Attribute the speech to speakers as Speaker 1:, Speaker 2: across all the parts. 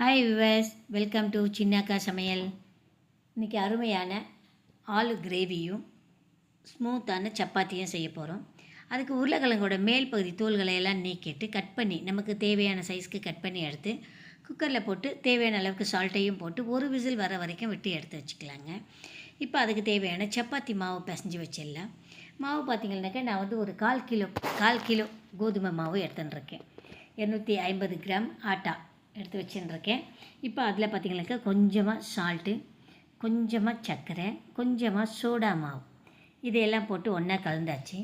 Speaker 1: Hi viewers welcome to Chinnakka Samayal இன்றைக்கி அருமையான ஆலு கிரேவியும் ஸ்மூத்தான சப்பாத்தியும் செய்ய போகிறோம் அதுக்கு உருளைக்கிழங்கோட மேல் பகுதி தோல்களை எல்லாம் நீக்கிட்டு கட் பண்ணி நமக்கு தேவையான சைஸ்க்கு கட் பண்ணி எடுத்து குக்கரில் போட்டு தேவையான அளவுக்கு சால்ட்டையும் போட்டு ஒரு விசில் வர வரைக்கும் விட்டு எடுத்து வச்சுக்கலாங்க. இப்போ அதுக்கு தேவையான சப்பாத்தி மாவு பிசைஞ்சு வச்சிடலாம். மாவு பார்த்திங்கன்னாக்கா நான் வந்து ஒரு கால் கிலோ கால் கிலோ கோதுமை மாவு எடுத்துட்டுருக்கேன் இரநூத்தி ஐம்பது கிராம் ஆட்டா. எடுத்து வச்சுருக்கேன் இப்போ அதில் பார்த்திங்கனாக்கா கொஞ்சமாக சால்ட்டு கொஞ்சமாக சர்க்கரை கொஞ்சமாக சோடா மாவு. இதையெல்லாம் போட்டு ஒன்றா கலந்தாச்சு.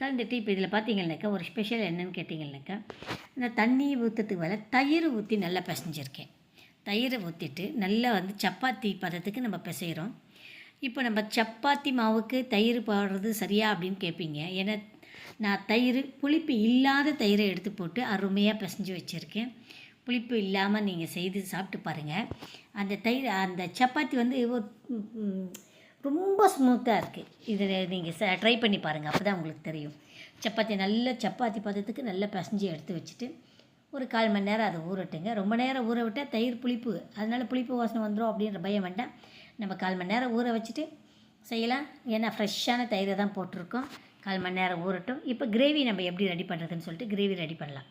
Speaker 1: கலந்துட்டு இப்போ இதில் பார்த்தீங்கன்னாக்கா ஒரு ஸ்பெஷல் என்னன்னு கேட்டிங்கனாக்கா இந்த தண்ணி ஊற்றுறதுக்கு மேலே தயிர் ஊற்றி நல்லா பிசைஞ்சிருக்கேன். தயிரை ஊற்றிட்டு நல்லா வந்து சப்பாத்தி பதத்துக்கு நம்ம பிசைகிறோம் இப்போ நம்ம சப்பாத்தி மாவுக்கு தயிர் போடுறது சரியா அப்படின்னு கேட்பீங்க ஏன்னா நான் தயிர் புளிப்பு இல்லாத தயிரை எடுத்து போட்டு அருமையாக பிசைஞ்சு வச்சுருக்கேன். புளிப்பு இல்லாமல் நீங்கள் செய்து சாப்பிட்டு பாருங்கள் அந்த தயிர் அந்த சப்பாத்தி வந்து ரொம்ப ஸ்மூத்தாக இருக்குது இதில் நீங்கள் ச ட்ரை பண்ணி பாருங்கள் அப்போ தான் உங்களுக்கு தெரியும். சப்பாத்தி நல்ல சப்பாத்தி பதத்துக்கு நல்லா பசஞ்சு எடுத்து வச்சுட்டு ஒரு கால் மணி நேரம் அதை ஊறட்டுங்க. ரொம்ப நேரம் ஊற விட்டால் தயிர் புளிப்பு. அதனால் புளிப்பு வாசனை வந்துடும் அப்படின்ற பயம் வேண்டாம். நம்ம கால் மணி நேரம் ஊற வச்சுட்டு செய்யலாம். ஏன்னா ஃப்ரெஷ்ஷான தயிரை தான் போட்டிருக்கோம். கால் மணி நேரம் ஊறட்டும். இப்போ கிரேவி நம்ம எப்படி ரெடி பண்ணுறதுன்னு சொல்லிட்டு கிரேவி ரெடி பண்ணலாம்.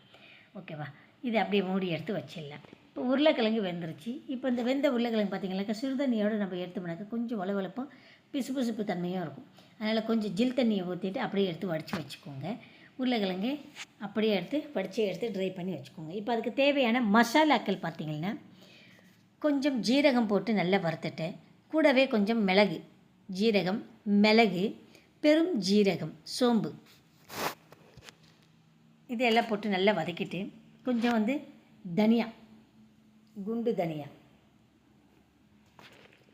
Speaker 1: ஓகேவா? இதை அப்படியே மூடி எடுத்து வச்சிடலாம். இப்போ உருளைக்கிழங்கு வெந்துருச்சு. இப்போ இந்த வெந்த உருளைக்கிழங்கு பார்த்தீங்கன்னாக்கா சுடுதண்ணியோடு நம்ம எடுத்தோம்னாக்கா கொஞ்சம் வளவளப்பும் பிசுபிசுப்பு தன்மையும் இருக்கும். அதனால் கொஞ்சம் ஜில் தண்ணியை ஊற்றிட்டு அப்படியே எடுத்து வடித்து வச்சுக்கோங்க. உருளைக்கிழங்கு அப்படியே எடுத்து வடித்து எடுத்து ட்ரை பண்ணி வச்சுக்கோங்க. இப்போ அதுக்கு தேவையான மசாலாக்கள் பார்த்திங்கன்னா கொஞ்சம் ஜீரகம் போட்டு நல்லா வறுத்துட்டு கூடவே கொஞ்சம் மிளகு ஜீரகம் மிளகு பெரும் ஜீரகம் சோம்பு இதெல்லாம் போட்டு நல்லா வதக்கிட்டு கொஞ்சம் வந்து தனியா குண்டு தனியா.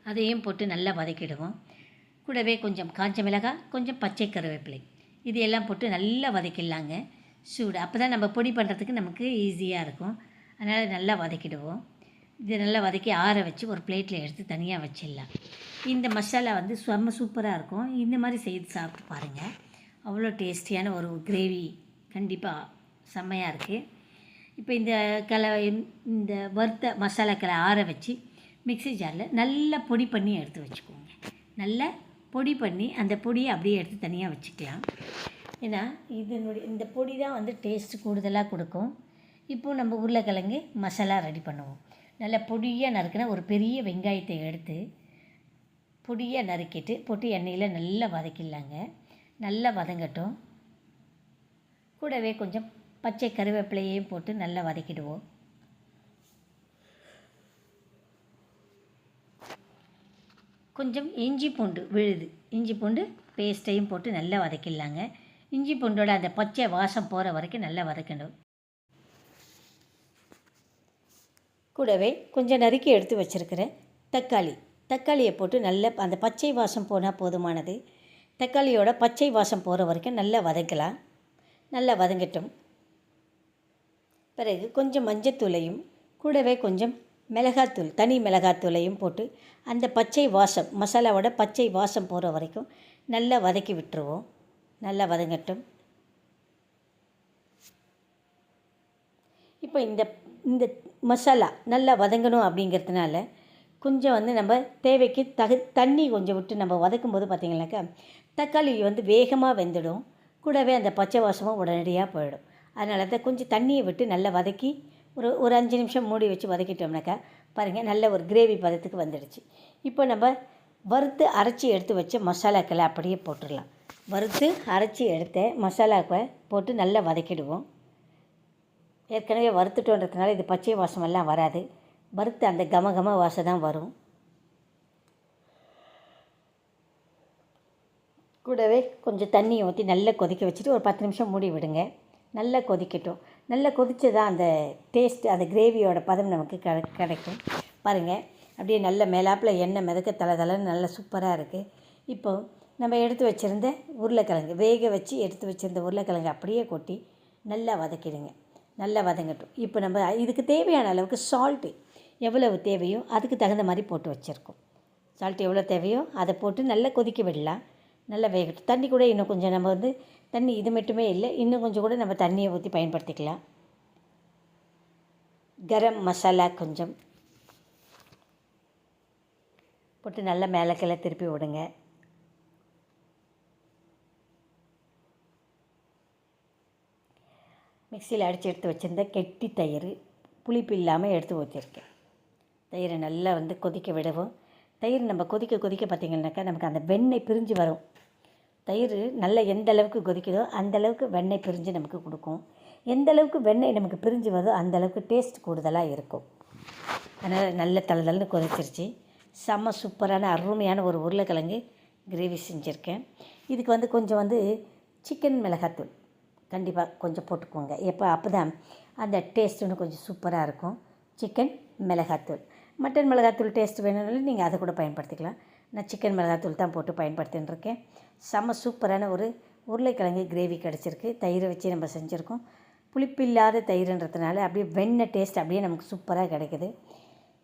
Speaker 1: அதையும் போட்டு நல்லா வதக்கிடுவோம். கூடவே கொஞ்சம் காஞ்ச மிளகாய் கொஞ்சம் பச்சை கருவேப்பிலை. இது எல்லாம் போட்டு நல்லா வதக்கிடலாங்க. சூடு. அப்போ தான் நம்ம பொடி பண்ணுறதுக்கு நமக்கு ஈஸியாக இருக்கும். அதனால் நல்லா வதக்கிடுவோம். இது நல்லா வதக்கி ஆற வச்சு ஒரு பிளேட்டில் எடுத்து தனியாக வச்சிடலாம். இந்த மசாலா வந்து செம்ம சூப்பராக இருக்கும். இந்த மாதிரி செய்து சாப்பிட்டு பாருங்கள் அவ்வளோ டேஸ்டியான ஒரு கிரேவி. கண்டிப்பாக செம்மையாக இருக்குது இப்போ இந்த கலை இந்த வறுத்த மசாலாக்களை ஆற வச்சு மிக்ஸி ஜாரில் நல்லா பொடி பண்ணி எடுத்து வச்சுக்கோங்க. நல்லா பொடி பண்ணி அந்த பொடியை அப்படியே எடுத்து தனியாக வச்சுக்கலாம். ஏன்னா இதனுடைய இந்த பொடி தான் வந்து டேஸ்ட் கூடுதலாக கொடுக்கும். இப்போது நம்ம உருளைக்கிழங்கு மசாலா ரெடி பண்ணுவோம். நல்லா பொடியாக நறுக்கின ஒரு பெரிய வெங்காயத்தை எடுத்து பொடியாக நறுக்கிட்டு போட்டு எண்ணெயில் நல்லா வதக்கிடலாங்க. நல்லா வதங்கட்டும். கூடவே கொஞ்சம் பச்சை கருவேப்பிலையையும் போட்டு நல்லா வதக்கிடுவோம். கொஞ்சம் இஞ்சி பூண்டு விழுது. இஞ்சி பூண்டு பேஸ்ட்டையும் போட்டு நல்லா வதக்கிடலாங்க. இஞ்சி பூண்டோட அந்த பச்சை வாசம் போகிற வரைக்கும் நல்லா வதக்கணும். கூடவே கொஞ்சம் நறுக்கி எடுத்து வச்சுருக்கிற தக்காளி. தக்காளியை போட்டு நல்லா அந்த பச்சை வாசம் போனால் போதுமானது. தக்காளியோட பச்சை வாசம் போகிற வரைக்கும் நல்லா வதக்கலாம். நல்லா வதங்கட்டும். பிறகு கொஞ்சம் மஞ்சத்தூளையும் கூடவே கொஞ்சம் மிளகாத்தூள் தனி மிளகாத்தூளையும் போட்டு அந்த பச்சை வாசம் மசாலாவோட பச்சை வாசம் போகிற வரைக்கும் நல்லா வதக்கி விட்டுருவோம். நல்லா வதங்கட்டும். இப்போ இந்த இந்த மசாலா நல்லா வதங்கணும் அப்படிங்கிறதுனால கொஞ்சம் வந்து நம்ம தேவைக்கு தகு தண்ணி கொஞ்சம் விட்டு நம்ம வதக்கும் போது பார்த்திங்கனாக்கா தக்காளி வந்து வேகமாக வெந்துடும். கூடவே அந்த பச்சை வாசமும் உடனடியாக போயிடும். அதனால் தான் கொஞ்சம் தண்ணியை விட்டு நல்லா வதக்கி ஒரு ஒரு அஞ்சு நிமிஷம் மூடி வச்சு வதக்கிட்டோம்னாக்கா பாருங்கள் நல்ல ஒரு கிரேவி பதத்துக்கு வந்துடுச்சு. இப்போ நம்ம வறுத்து அரைச்சி எடுத்து வச்ச மசாலாக்களை அப்படியே போட்டுடலாம். வறுத்து அரைச்சி எடுத்த மசாலாவை போட்டு நல்லா வதக்கிடுவோம். ஏற்கனவே வறுத்துட்டோன்றதுனால இது பச்சை வாசமெல்லாம் வராது. வறுத்து அந்த கம கம வாசம் தான் வரும். கூடவே கொஞ்சம் தண்ணியை ஊற்றி நல்லா கொதிக்க வச்சுட்டு ஒரு பத்து நிமிஷம் மூடி விடுங்க. நல்லா கொதிக்கட்டும். நல்லா கொதித்து தான் அந்த டேஸ்ட் அந்த கிரேவியோட பதம் நமக்கு க கிடைக்கும். பாருங்கள் அப்படியே நல்ல மேலாப்பில் எண்ணெய் மிதக்க தலை தலைன்னு நல்லா சூப்பராக இருக்குது இப்போ நம்ம எடுத்து வச்சுருந்த உருளைக்கிழங்கு வேக வச்சு எடுத்து வச்சுருந்த உருளைக்கிழங்கு அப்படியே கொட்டி நல்லா வதக்கிடுங்க. நல்லா வதங்கட்டும். இப்போ நம்ம இதுக்கு தேவையான அளவுக்கு சால்ட்டு எவ்வளவு தேவையோ அதுக்கு தகுந்த மாதிரி போட்டு வச்சுருக்கோம். சால்ட் எவ்வளோ தேவையோ அதை போட்டு நல்லா கொதிக்க விடலாம். நல்லா வேகட்டும். தண்ணி கூட இன்னும் கொஞ்சம் நம்ம வந்து தண்ணி இது மட்டுமே இல்லை இன்னும் கொஞ்சம் கூட நம்ம தண்ணியை ஊற்றி பயன்படுத்திக்கலாம். கரம் மசாலா கொஞ்சம் போட்டு நல்லா மேலே கீழே திருப்பி விடுங்க. மிக்சியில் அடித்து எடுத்து வச்சுருந்த கெட்டி தயிர் புளிப்பு இல்லாமல் எடுத்து ஊற்றிருக்கேன் தயிரை நல்லா வந்து கொதிக்க விடவும். தயிர் நம்ம கொதிக்க கொதிக்க பார்த்திங்கனாக்கா நமக்கு அந்த வெண்ணெய் பிரிஞ்சு வரும். தயிர் நல்லா எந்த அளவுக்கு கொதிக்குதோ அந்த அளவுக்கு வெண்ணெய் பிரிஞ்சு நமக்கு கொடுக்கும். எந்த அளவுக்கு வெண்ணெய் நமக்கு பிரிஞ்சு வருதோ அந்தளவுக்கு டேஸ்ட் கூடுதலாக இருக்கும். அதனால் நல்ல தளதளன்னு கொதிச்சிருச்சு. செம்ம சூப்பரான அருமையான ஒரு உருளைக்கிழங்கு கிரேவி செஞ்சுருக்கேன். இதுக்கு வந்து கொஞ்சம் வந்து சிக்கன் மிளகாத்தூள். கண்டிப்பாக கொஞ்சம் போட்டுக்கோங்க. எப்போ அப்போ தான் அந்த டேஸ்ட் இன்னும் கொஞ்சம் சூப்பராக இருக்கும். சிக்கன் மிளகாத்தூள். மட்டன் மிளகாத்தூள் டேஸ்ட் வேணும்னாலும் நீங்கள் அதை கூட பயன்படுத்திக்கலாம். நான் சிக்கன் மிளகாத்தூள் தான் போட்டு பயன்படுத்தின்னு இருக்கேன். செம்ம சூப்பரான ஒரு உருளைக்கிழங்கு கிரேவி கிடச்சிருக்கு. தயிரை வச்சு நம்ம செஞ்சுருக்கோம். புளிப்பில்லாத தயிர்ன்றதுனால அப்படியே வெண்ணெய் டேஸ்ட் அப்படியே நமக்கு சூப்பராக கிடைக்குது.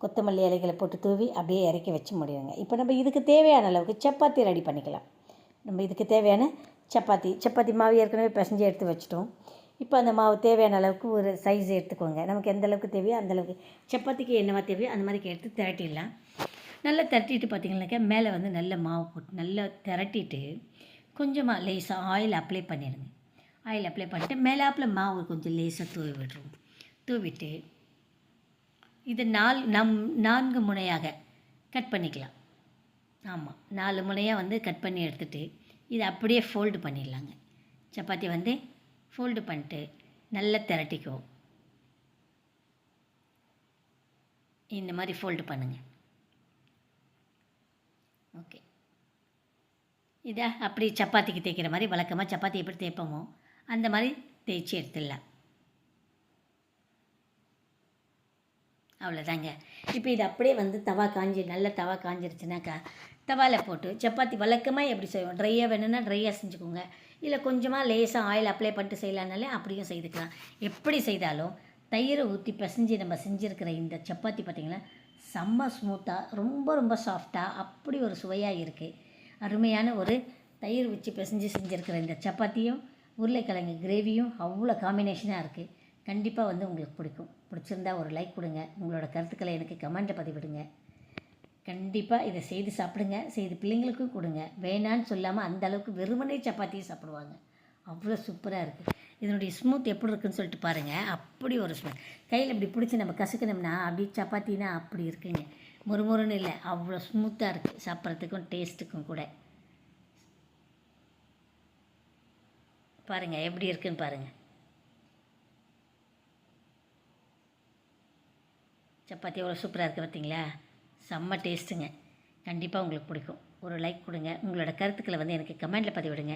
Speaker 1: கொத்தமல்லி இலைகளை போட்டு தூவி அப்படியே இறக்கி வச்சு முடியுங்க. இப்போ நம்ம இதுக்கு தேவையான அளவுக்கு சப்பாத்தி ரெடி பண்ணிக்கலாம். நம்ம இதுக்கு தேவையான சப்பாத்தி சப்பாத்தி மாவு ஏற்கனவே பிசைஞ்சு எடுத்து வச்சுட்டோம். இப்போ அந்த மாவு தேவையான அளவுக்கு ஒரு சைஸ் எடுத்துக்கோங்க. நமக்கு எந்த அளவுக்கு தேவையோ அந்தளவுக்கு சப்பாத்திக்கு என்னவா தேவையோ அந்த மாதிரி எடுத்து திரட்டிடலாம். நல்லா திரட்டிட்டு பார்த்திங்கனாக்கா மேலே வந்து நல்ல மாவு போட்டு நல்லா திரட்டிட்டு கொஞ்சமாக லேசாக ஆயில் அப்ளை பண்ணிடுங்க. ஆயில் அப்ளை பண்ணிட்டு மேலாப்பில் மாவு கொஞ்சம் லேசாக தூவி விட்டுருவோம் தூவிட்டு இது நாலு நம் நான்கு முனையாக கட் பண்ணிக்கலாம். ஆமாம் நாலு முனையாக வந்து கட் பண்ணி எடுத்துகிட்டு இதை அப்படியே ஃபோல்டு பண்ணிடலாங்க. சப்பாத்தி வந்து ஃபோல்டு பண்ணிட்டு நல்லா திரட்டிக்குவோம். இந்த மாதிரி ஃபோல்டு பண்ணுங்கள் ஓகே. இதை அப்படி சப்பாத்திக்கு தேய்க்கிற மாதிரி வழக்கமாக சப்பாத்தி எப்படி தேய்ப்போமோ அந்த மாதிரி தேய்ச்சி எடுத்துடலாம். அவ்வளோதாங்க இப்போ இது அப்படியே வந்து தவா காஞ்சி நல்ல தவா காஞ்சிருச்சுனாக்கா தவாவில் போட்டு சப்பாத்தி வழக்கமாக எப்படி செய்வோம்? ட்ரையாக வேணும்னா ட்ரையாக செஞ்சுக்கோங்க. இல்லை கொஞ்சமாக லேசாக ஆயில் அப்ளை பண்ணிட்டு செய்யலான்னாலே அப்படியும் செய்துக்கலாம். எப்படி செய்தாலும் தயிரை ஊற்றி பிசைஞ்சு நம்ம செஞ்சுருக்கிற இந்த சப்பாத்தி பார்த்திங்கன்னா செம்ம ஸ்மூத்தாக ரொம்ப ரொம்ப சாஃப்டாக அப்படி ஒரு சுவையாக இருக்குது அருமையான ஒரு தயிர் வச்சு பிசைஞ்சு செஞ்சுருக்கிற இந்த சப்பாத்தியும் உருளைக்கிழங்கு கிரேவியும் அவ்வளோ காம்பினேஷனாக இருக்குது கண்டிப்பாக வந்து உங்களுக்கு பிடிக்கும். பிடிச்சிருந்தா ஒரு லைக் கொடுங்க. உங்களோட கருத்துக்களை எனக்கு கமெண்ட்டில் பதிவிடுங்க. கண்டிப்பாக இதை செய்து சாப்பிடுங்க. செய்து பிள்ளைங்களுக்கும் கொடுங்க. வேணான்னு சொல்லாமல் அந்தளவுக்கு வெறுமனே சப்பாத்தியும் சாப்பிடுவாங்க. அவ்வளோ சூப்பராக இருக்குது இதனுடைய ஸ்மூத் எப்படி இருக்குன்னு சொல்லிட்டு பாருங்கள் அப்படி ஒரு ஸ்மூத் கையில் இப்படி பிடிச்சி நம்ம கசக்கணும்னா அப்படி சப்பாத்தினா அப்படி இருக்குங்க. முறுமுறுன்னு இல்லை அவ்வளோ ஸ்மூத்தாக இருக்குது சாப்பிட்றதுக்கும் டேஸ்ட்டுக்கும் கூட. பாருங்கள் எப்படி இருக்குன்னு பாருங்கள் சப்பாத்தி எவ்வளோ சூப்பராக இருக்குது பார்த்தீங்களா செம்ம டேஸ்ட்டுங்க கண்டிப்பாக உங்களுக்கு பிடிக்கும். ஒரு லைக் கொடுங்க. உங்களோட கருத்துக்களை வந்து எனக்கு கமெண்டில் பதிவிடுங்க.